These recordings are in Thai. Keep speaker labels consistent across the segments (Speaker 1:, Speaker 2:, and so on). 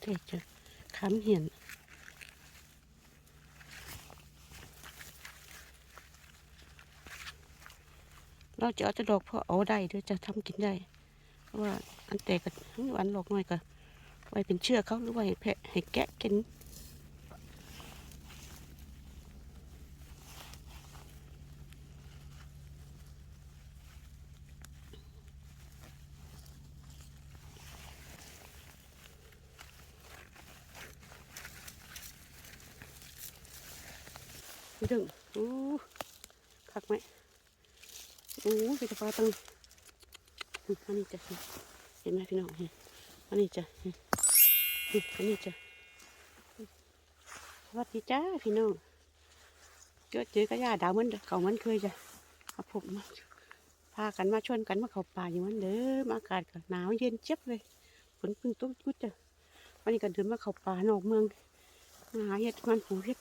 Speaker 1: เทจะค้ำเห็นเราจะเอาจะดอกพ่อเอาได้เดี๋ยวจะทำกินได้เพราะว่าอันแตกกับอันหลอกหน่อยก็ไว้เป็นเชื่อกเขาหรือว่าให้แพะให้แกะกิน พี่ดึงโอ้คักไหมโอ้พี่จะปลาตังอืมอันนี้จ้ะเห็นไหมพี่น้องเห็นอันนี้จ้ะเห็นอืมอันนี้จ้ะสวัสดีจ้าพี่น้องเจอเจอกระยาดาวเหมันเด้อเขาเหมันเคยจ้ะครับผมมาพากันมาชวนกันมาเขาป่าอยู่เหมันเด้ออากาศก็หนาวเย็นเจ็บเลยฝนพึ่งตกจุดจ้ะวันนี้ก็เดินมาเขาป่านอกเมืองมาหาเห็ดมันผูเห็ด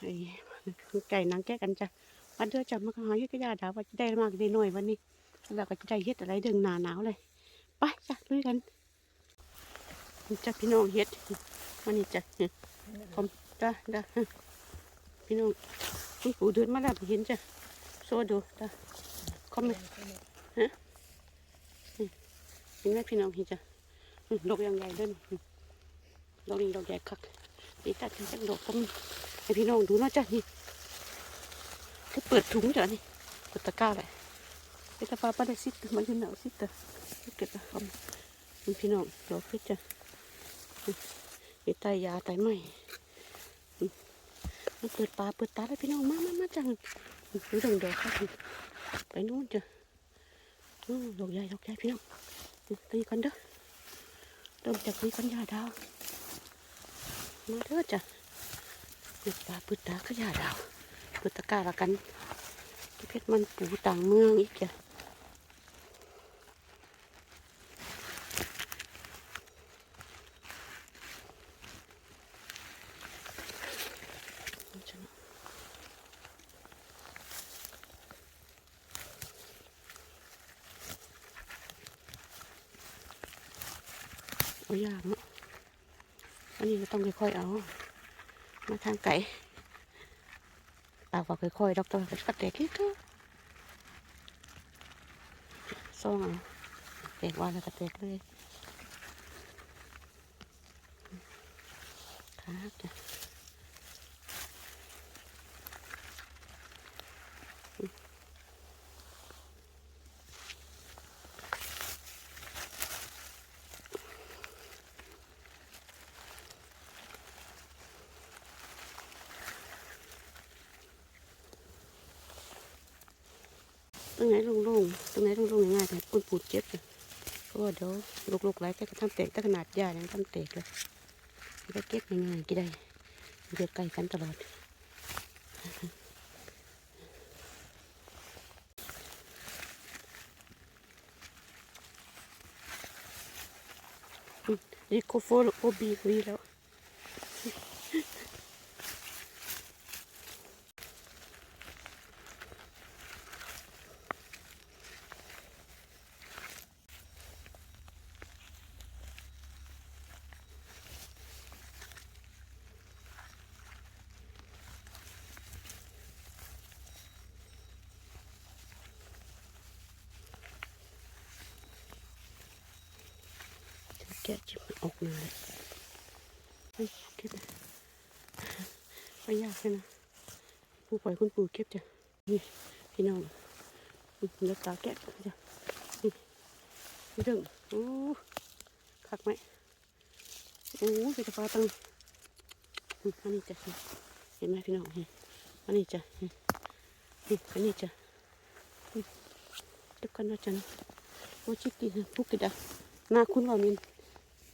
Speaker 1: ไอ้ ไก่นางแก้กันจ้ะวันเดือจับมาหาเฮ็ดกระยาดาวว่าจะได้มากได้น้อยวันนี้แล้วก็จะได้เฮ็ดอะไรเดืองหนาหนาวเลยไปจ้ะลุยกันจ้ะพี่น้องเฮ็ดวันนี้จ้ะผมจ้ะจ้ะพี่น้องคุณปู่เดินมาแล้วเห็นจ้ะโซดูจ้ะคอมเมนต์ฮะเห็นไหมพี่น้องเห็นจ้ะดอกยังใหญ่ด้นดอกนี้ดอกใหญ่คักนี่ตัดจังดอกก็มี ให้พี่น้องดูนาะจ้ะนี่ก็เปิดถุงจ้ะนี่เปิดตะกร้าเลยไอ้ตาปลาปลาได้ซิดมันอยู่หนาวซิเตอเก็บละคำนี่พี่น้องดอกพชรจ้ะไอ้ไตยาไตไหมมันเปิดปลาเปิดตาเลยพี่น้องมามามาจังดูดังดอกครับไปนู่นจ้ะอู้ดอกใหญ่ดอกใหญ่พี่น้องตีกันเด้อเริ่มจากนี้กันยาดาวมาเด้อจ้ะ ปึดตาปึดตาขยาดาวปึดตะกร้าละกันเพชรมันปูต่างเมืองอีกจ้ะเอายากเนาะอันนี้เราต้องค่อยๆเอา มาทางไก่ปากว่าค่อยๆดอกตัวก็กระเตกที่ตัวซ่องเอาแตกว่าแล้วกระเตกเลย รงไหนโล่งๆตรงไหนโล่งๆง่ายๆแต่ปุนปูดเจ็บเลยเพราะว่าเดี๋ยวลูกๆไหลแค่กระทำแตกถ้าขนาดใหญ่ยังทำแตกเลยก็เก็บง่ายๆกี่ได้มันจะใกล้กันตลอดนี่โคโฟโอบีวีแล้ว แกะจิบมันออกมาเลยเฮ้ยเก็บนะไม่ยากเลยนะผู้ปล่อยคุณปู่เก็บจ้ะนี่พี่น้องเลือกตาแกะจ้ะนี่นี่ดึงโอ้คักไหมโอ้ไปจะปลาตังอันนี้จ้ะเห็นไหมพี่น้องเห็นอันนี้จ้ะนี่อันนี้จ้ะนี่ทุกคนว่าจันโอ้ชิคกี้พายพุกกิดาหน้าคุณว่ามิน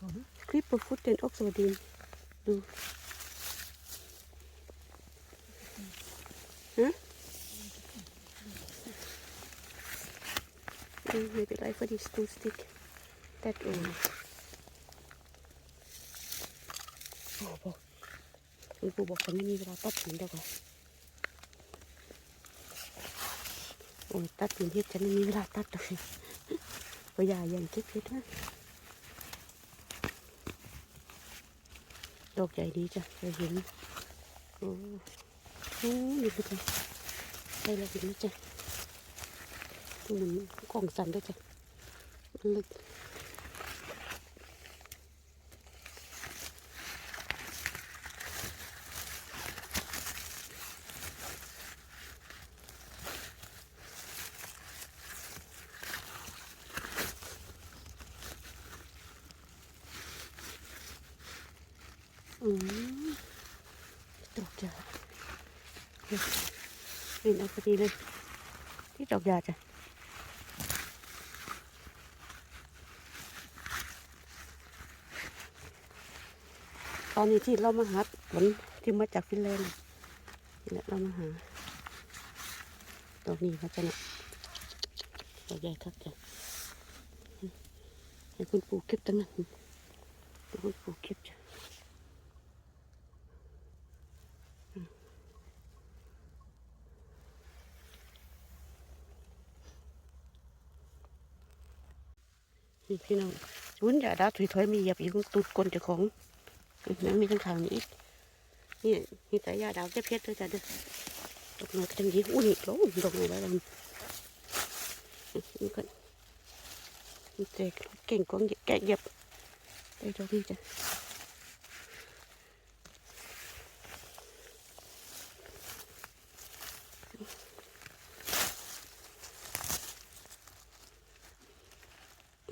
Speaker 1: นั้นจ้ะยาก็จะเก็บตั้งนี้ให้คุณปู่เก็บทิ้งง่ายๆโอ้ชิคกี้ถ้าเจอเองเหลือแค่แกะกระจกใหญ่ดีจ้ะเก็บไปฟุตเต็มเลยอันนี้
Speaker 2: Vad sa du?
Speaker 1: people food and oxidin ดูฮะ Mm, maybe like for these two stick that one โอ้บอกคุณบอกจะไม่มีเวลาตัดหินเดี๋ยวก่อนโอ้ยตัดหินที่จะไม่มีเวลาตัดเลยก็อย่าย่างคิดเพชรนะ ดอกใหญ่ดีจ้ะเราเห็นโอ้โหดูไปจ้ะได้แล้วเห็นไหมจ้ะเหมือนกล่องสั่นด้วยจ้ะมันลึก อืมดอกยาเห็นเอาพอดีเลย ที่ดอกยาจ้ะตอนนี้ที่เรามาหาฝนที่มาจากฟินแลนด์นี่แหละเรามาหาดอกนี้เขาจะเนี่ยดอกใหญ่ครับจ้ะให้คุณปู่เก็บตั้งนั้นให้คุณปู่เก็บจ้ะ นี่พี่น้องชุนอย่าดาถุยถอยมีเหยียบอีกตุดก้นเจ้าของนั่นมีทั้งขางนี้อีกนี่นี่แต่ยาดาวแก้เพชรด้วยจ้ะเด้อดอกไม้ก็จังยีอุ้ยโอ้ยดอกไม้แล้วมันนี่ก่อนนี่เจ๊เก่งกว่าแกะเหยียบได้ดอกนี้จ้ะ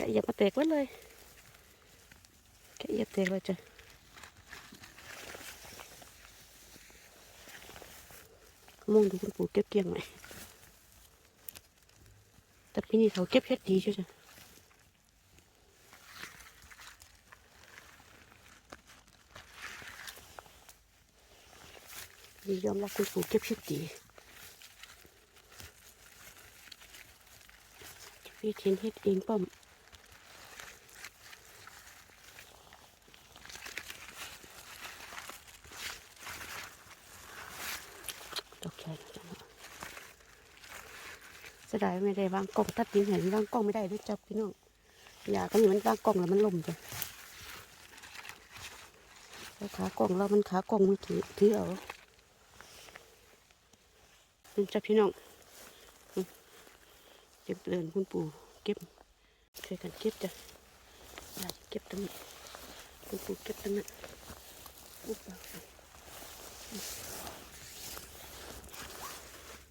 Speaker 1: ก็ต้องหล้างคุณปู่นั่งจ้ะจ้ะอันนี้สักคนจะลืมมันอยู่ลึกๆอืมาเหยียบแล้วะเหยียบมาแตกไว้เลยแกะเหยียบแตกเลยจ้ะมองดูคุณปู่เก็บเกี่ยงไหมแต่ปีนี้เขาเก็บเพชรดีใช่ไหมนี่ยอมรับคุณปู่เก็บเพชรดีพี่เทนเฮ็ดเองป้อมดอกแคร์จังหวะ เสีย ดายไม่ได้วางกล้องตัดดินเห็นวางกล้องไม่ได้ด้วยจ้าพี่น้องอยากก็มีมันวางกล้องแล้วมันล่มจ้ะแล้วขากล้องเรามันขากล้องมือถือถือเอานี่จ้าพี่น้องเก็บเดินคุณปู่เก็บช่วยกันเก็บจ้ะอยากเก็บตรงนี้คุณปู่เก็บตรงนั้นอุ๊บ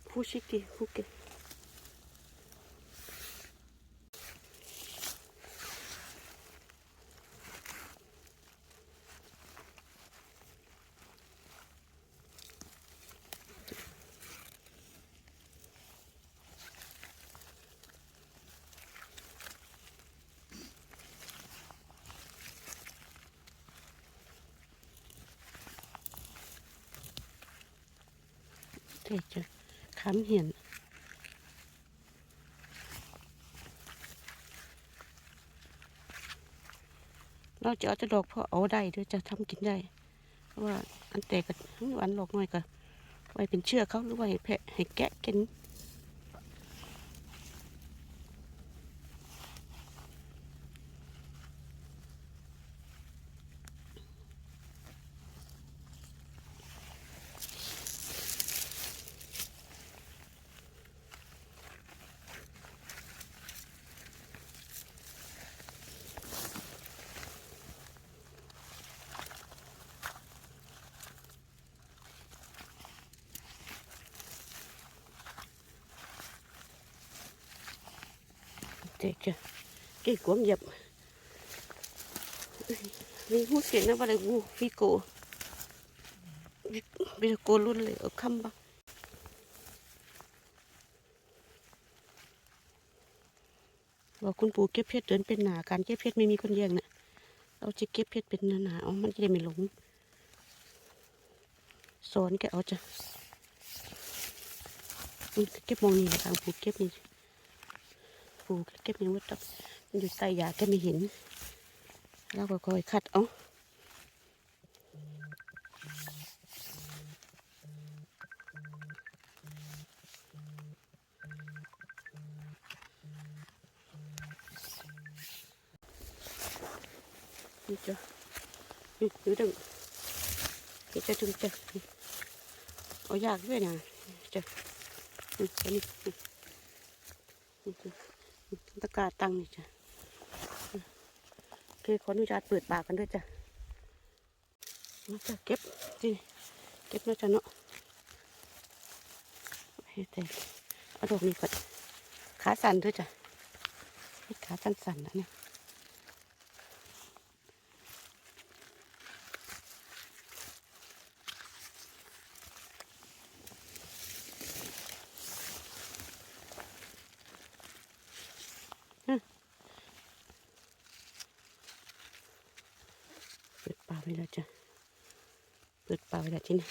Speaker 1: ผู้ชิคกี้ผู้เก็บ เด็กจะ ค้ำเห็นเราจะเอาจะดอกพอเอาได้เดี๋ยวจะทำกินได้ เพราะว่าอันแตกกับอันหลอกหน่อยก็ไว้เป็นเชือกเขาหรือว่าให้แพะให้แกะกิน เก่งกวมเหยียบนี่หูเสียงนะว่าอะไรกูฟิโกฟิโกรุ่นเลยเอาคำบ้าบอกคุณปู่เก็บเพชรเดินเป็นหนาการเก็บเพชรไม่มีคนแย่งนะเราจะเก็บเพชรเป็นหนาๆเอามันจะได้ไม่หลงสอนแกเอาจ้ะเก็บมองนี่ทางปู่เก็บนี่ปู่เก็บยังไม่ตกมัน อยู่ใต้ยาแกไม่เห็น เราก็คอยคัดเอานี่จ้ะนี่ดูดึงนี่จะดึงจ้ะเอายากด้วยนะจ้ะนี่นี่นี่นี่จ้ะตะกร้าตั้งนี่จ้ะ ขออนุญาตเปิดปากกันด้วยจ้ะมาจะเก็บนี่เก็บแล้วจ้ะเนาะให้แต่เอาดอกนี้ก่อนขาสั่นด้วยจ้ะขาสั่นๆนะเนี่ยเปิดปากไว้แล้วจ้ะเปิดปากไว้แล้ว ที่นี่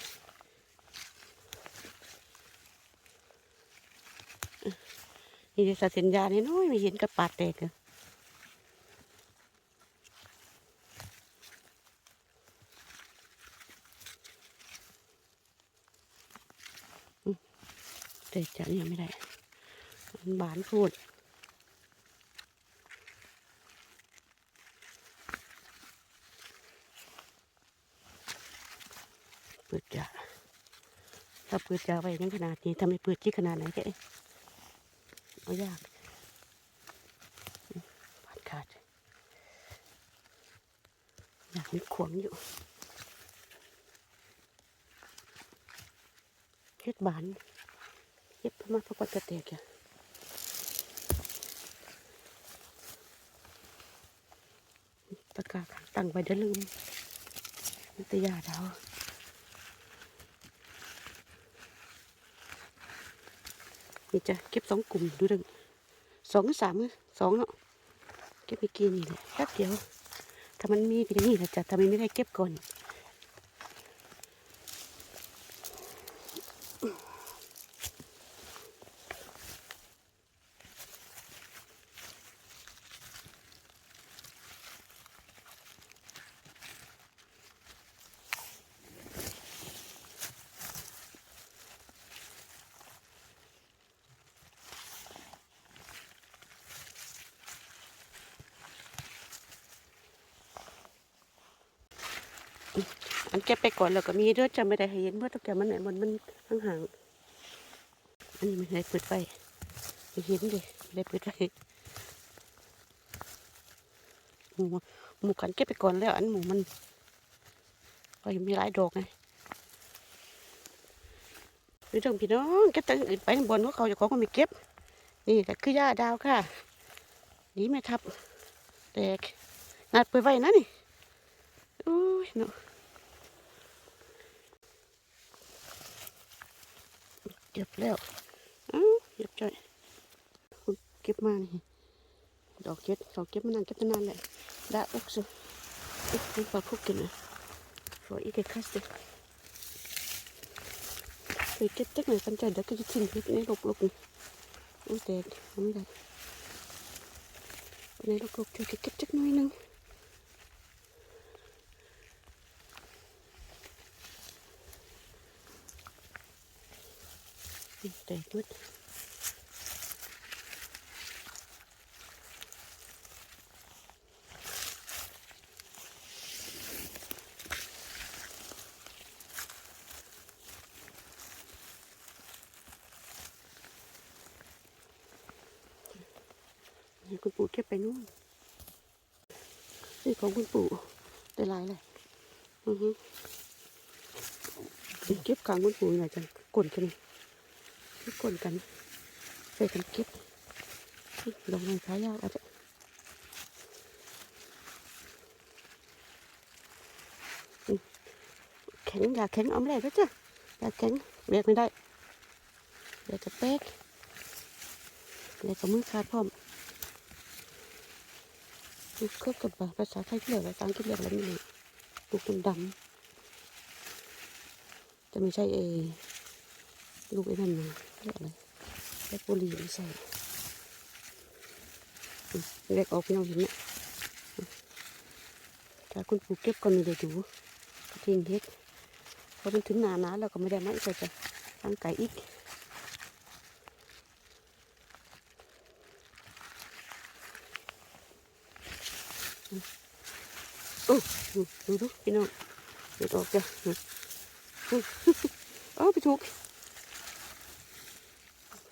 Speaker 1: นี่จะสัญญาณน้อยไม่เห็นกระปาดแตกเลยแต่จะเนี่ยไม่ได้ บานพูด เปิดจ่าถ้าเปิดจ่าไว้ยังขนาดนี้ทำไมเปิดที่ขนาดไหนแกเอายากผ่านขาดอยากมันขวงอยู่เฮ็ดบานเย็บมาพอปกติแกตะกร้าขังตั้งไว้เดี๋ยวลืมมันตยาดาว นี่จ้ะเก็บสองกลุ่มดูดึงสองสามมือสองเนาะเก็บไปกินนี่แหละแป๊บเดียวถ้ามันมีเป็นอย่างนี้แหละจ้ะถ้ามันไม่ได้เก็บก่อนอันเก่อนแล้วก็มีเด้อจะไม่ได้ให้เห็นเมื่อตั้งแต่มันไหนมันมันห่างๆอันนี้ไม่ได้เปิดไฟไม่เห็นเลยไม่ได้เปิดไฟหมูหมูกันเก็บไปก่อนแล้ว อันหมูมันก็ยังมีหลายดอกไงพี่น้องพี่น้องเก็บตั้งอื่นไปบนพวกเขาจะของก็ไม่เก็บ นี่แต่คือย่าดาวค่ะนี่ไหมครับแตกนัดไปไว้นะนี่อุ้ยเนาะ ก็บแล้วเอ้าเก็บใจเก็บมานี่ดอกเก็บดอกเก็บมานานเก็บมานานเลยได้อุกสุอุกนี่ปลาคุกกินนะฝออีกแค่คัสิไปเก็บเจักหน่อยกันใจเดี๋ยวก็จะทิ้งพิษในหลบๆนี่อุ้ยแตกทำไม่ได้ในหลบๆเธอเก็บเจักหน่อยนึง แตกมืดนี่คุณปู่เก็บไปนู่นนี่ของคุณปู่ได้หลายเลยอือฮึเก็บกลางคุณปู่หน่อยจังกลนกันนี่ กคนกันช่กันเก็บลงในขายาวอาจจะแข็งอยากแข็งเอาไม่ได้แล้วจ้ะอยากแข็งเบียกไม่ได้เดี๋ยวจะเป๊กเดี๋ยวจะมือขาดพร้อมลูกเครือบกับภาษาไทยเรียกอภาษาอังกฤษเรียกอะไรไม่รู้ลูกดำจะไม่ใช่เอลูกไอ้นั่นนะ เยอะไรเรียกบุหรี่ไม่ใช่เล็กออกพี่น้องเห็นไหมถ้าคุณปู่เก็บก็ม่ได้ดูก็ทิ้งเฮ็ดพอมันถึงหนาหนาแล้วก็ไม่ได้มาอีกก็จะตั้งไก่อีกโอ้ดูดูพี่น้องเด็ดออกจ้ะเอาไปถูก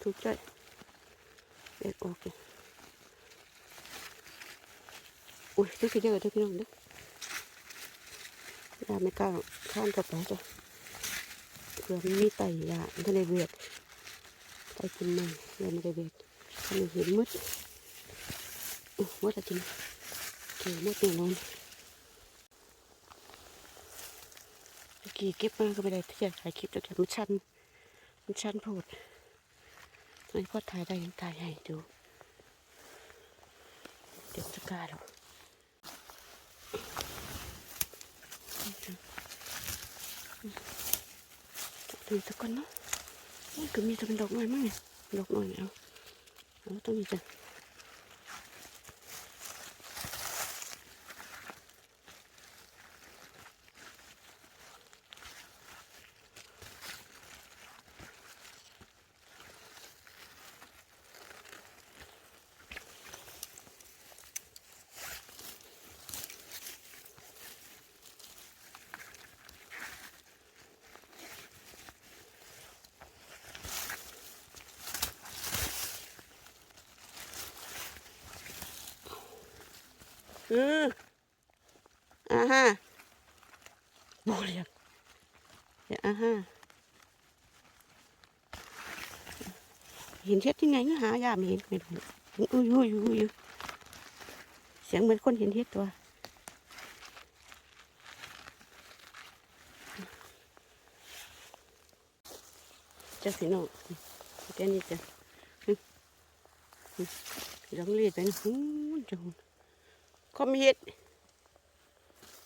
Speaker 1: ถูกใจเด็ดออกจ้ะอุ้ยดูสิเยอะเด้อพี่น้องเด้อยาไม่กล้าข้ามกลับไปจ้ะเผื่อมันมีไต่ยาทะเลเวียดไต่กินมันเยไม่ได้เวียดทะเลเห็นมืดอุ๊ยมืดจริงเกี่ยวมืดแน่นอนเมื่อกี้เก็บมาก็ไม่ได้ที่จะถ่ายคลิปแต่มันชันมันชันโพด ไม่พอถ่ายได้ยังถ่ายให้ดู เดี๋ยวจะกล้าหรอกดูสักคนเนาะมันก็มีจะเป็นดอกไม้มั้งเนี่ยดอกหน่อยเนี่ยเอาต้องมีจ้ะ อืออ่าฮะโบเรียกเดี๋ยวอ่าฮะเห็นเช็ดที่ไงก็หายาไม่เห็นไม่รู้อุ้ยอุ้ยอุ้ยเสียงเหมือนคนเห็นเห็ดตัวจะสีน้องแกนี่จะลองเรียดไปนะจะหูน ก็มีเห็ด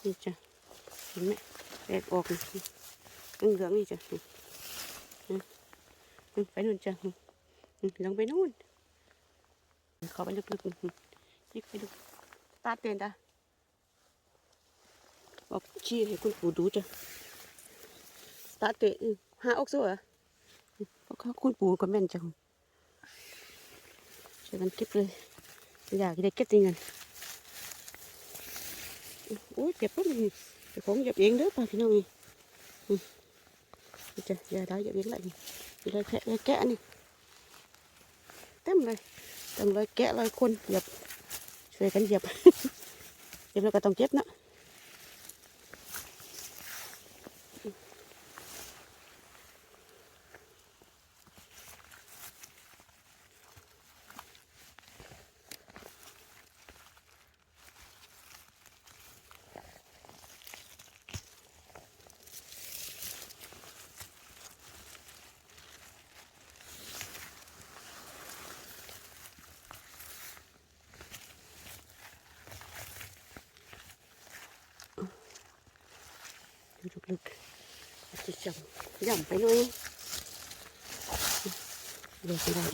Speaker 1: นี่จ้ะเห็นไหมแตกออกนี่เหลืองๆนี่จ้ะนี่ไปนู่นจ้ะลงไปนู่นเขาไปลึกๆนี่ยิกไปดูตาเตียนตาบอกชี้ให้คุณปู่ดูจ้ะตาเตะหาออกซัวเพราะเขาคุณปู่ก็แม่นจังช่วยกันเก็บเลยอยากได้เก็บจริงกัน โอ้ยเจ็บปุ๊บนี่เจ้าของหยับเองเด้อป่าพี่น้องนี่อืมนี่จ้ะอย่าได้หยับเอง lại นี่เลยแกะเลยแกะนี่เต็มเลยเต็มเลยแกะเลยคนหยับช่วยกันหยับหยับแล้วก็ต้องเจ็บเนาะ ลึกๆจะจับ ย่ำไปหน่อยเดี๋ยวจะได้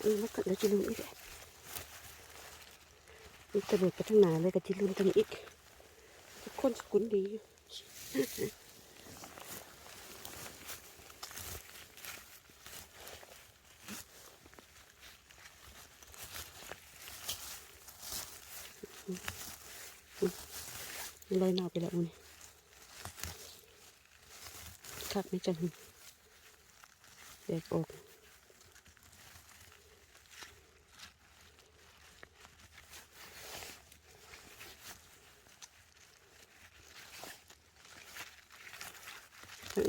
Speaker 1: เออมันก็เดี๋ยวจะลืมอีกมันจะเบิดไปทั้งหนาเลยก็จะลืมกันอีกทุกคนสกุลดีอยู่ ลอยหนาวไปแล้วนี่คักไม่จังแบกออก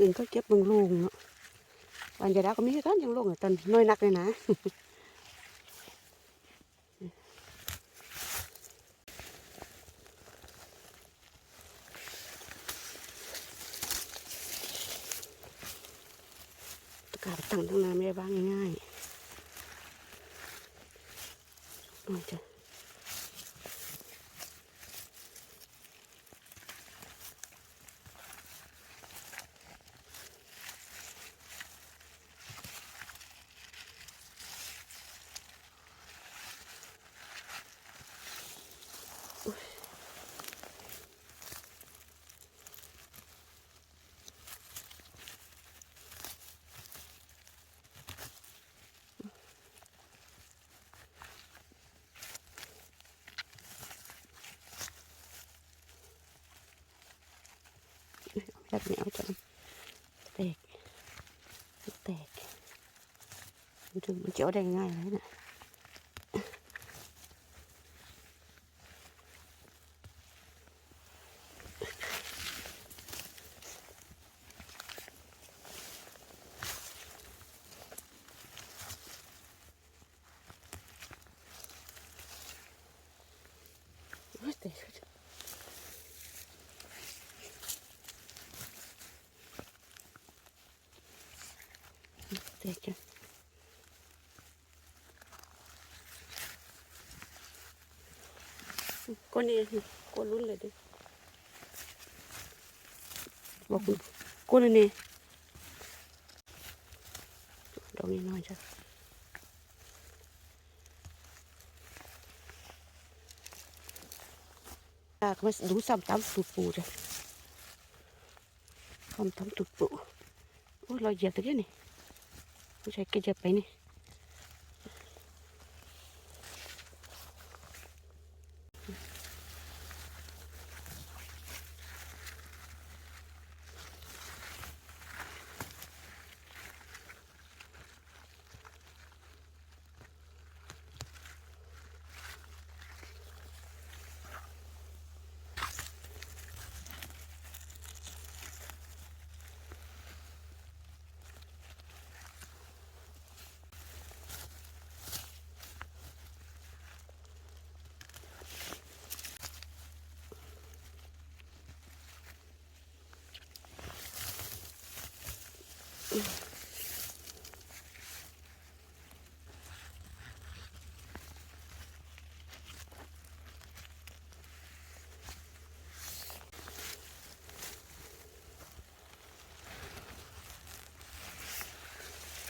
Speaker 1: อื่นก็เก็บบางลงเนาะวันจะรักก็มีกันยังลงแต่น้อยนักเลยนะ สั่งตั้งนานไม่ได้บ้างง่ายๆเอาจ้ะ แบบนี้เอาจ้ะแตกแตกมันถึงมันจะเอาได้ง่ายเลยนะ โอ้ยแตกแตกจ้ะ ก้นนี่ก้นรุ่นเลยดิบอกคุณก้นอันนี้ดอกนี้น้อยจ้ะตากมาดูซ้ำตำตุดปูจ้ะซ้ำตำตุดปูโอ้ยเราเหยียบตะเกียบนี่ผู้ชายก็เหยียบไปนี่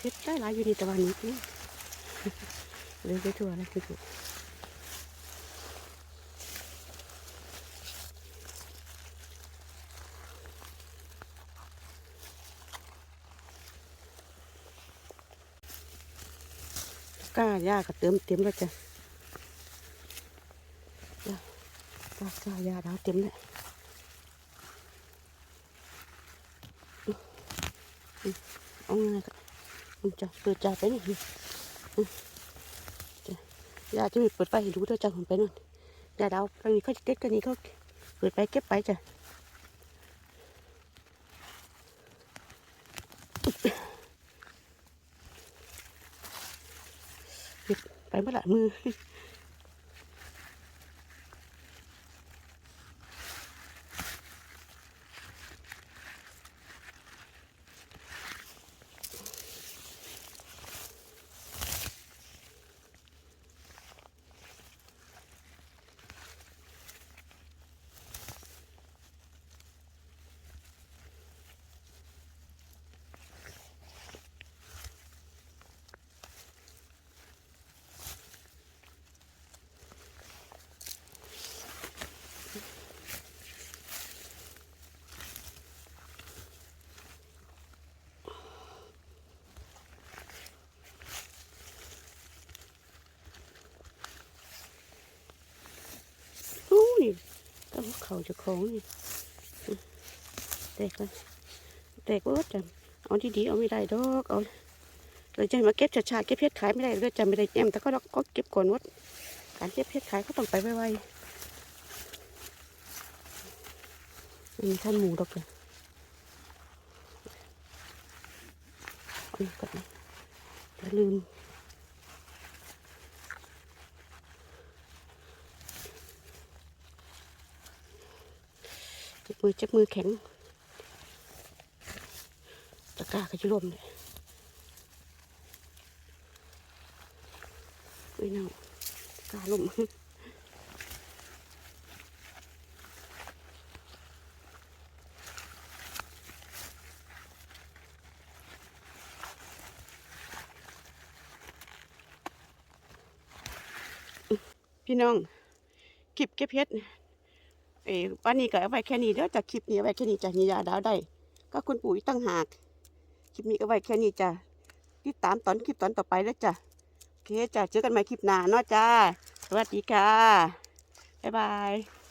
Speaker 1: เพชรได้หลายอยู่ในตะวันนี้นี่เลยไปทั่วเลยคือถูกก้ายาก็เติมเต็มแล้วจ้ะยาก้ากล้ายาดาวเต็มเลยเอาง่ายก็ จะเปิดจ่าไปนี่จ้ะยาจะมีเปิดไฟให้ดูเธอจ้าผมไปนู่นยาดาวตรงนี้เขาจะเก็บกันนี้เขาเปิดไปเก็บไปจ้ะปิดไปเมื่อไหร่มือ โอ้ยต้อง เขาจะของนี่แตกเลยแตกเบิดจ้ะเอาดีๆเอาไม่ได้ดอกเอาเลยจะมาเก็บชาๆเก็บเพชรขายไม่ได้เลยจำไม่ได้แอมแต่ก็ดอกก็เก็บก่อนวัดการเก็บเพชรขายก็ต้องไปไวๆมีท่านหมูดอกเลยอันนี้ก่อนอย่าลืม จ็บมือจ็บมือแข็งตะกร้าก็จะรวมเลยไม่เน่าตะกร้าลมพี่น้อง คลิปเก็บเฮ็ด เอ้วันนี้ก็เอาไว้แค่นี้เด้อจากคลิปนี้เอาไว้แค่นี้จ้ะนี่ยาดาวได้ ก็คุณปู่ตั้งหากคลิปนี้ก็ไว้แค่นี้จ้ะติดตามตอนคลิปตอนต่อไปแล้วจ้ะโอเคจ้ะเจอกันใหม่คลิปหน้าเนาะจ้าสวัสดีค่ะบ๊ายบาย